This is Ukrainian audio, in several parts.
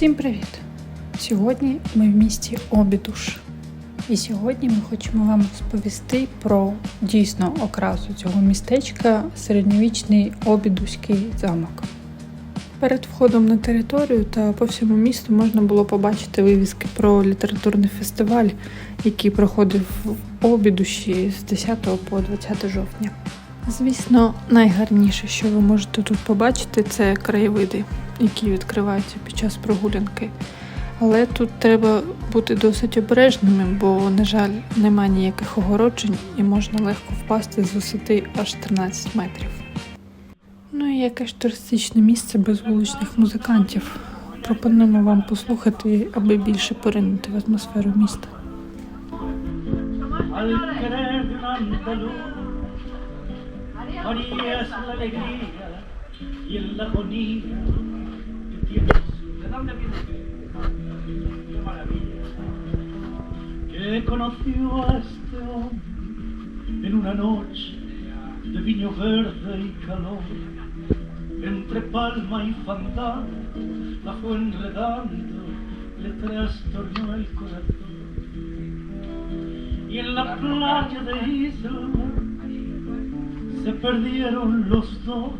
Всім привіт! Сьогодні ми в місті Обідуш. І сьогодні ми хочемо вам розповісти про дійсно окрасу цього містечка середньовічний обідуський замок. Перед входом на територію та по всьому місту можна було побачити вивіски про літературний фестиваль, який проходив в Обідуші з 10 по 20 жовтня. Звісно, найгарніше, що ви можете тут побачити, це краєвиди, які відкриваються під час прогулянки. Але тут треба бути досить обережними, бо, на жаль, нема ніяких огороджень і можна легко впасти з висоти аж 13 метрів. Ну і яке ж туристичне місце без вуличних музикантів. Пропонуємо вам послухати, аби більше поринути в атмосферу міста. Que conoció a este hombre en una noche de viño verde y calor. Entre palma y fandango la fue enredando, le trastornó el corazón. Y en la playa de Isla se perdieron los dos,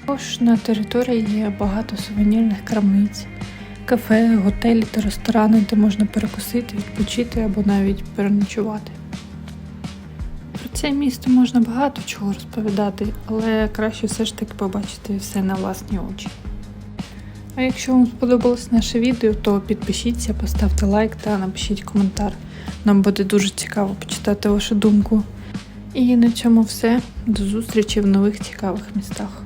Також на території є багато сувенірних крамниць, кафе, готелі та ресторани, де можна перекусити, відпочити або навіть переночувати. Про це місто можна багато чого розповідати, але краще все ж таки побачити все на власні очі. А якщо вам сподобалось наше відео, то підпишіться, поставте лайк та напишіть коментар. Нам буде дуже цікаво почитати вашу думку. І на цьому все. До зустрічі в нових цікавих містах.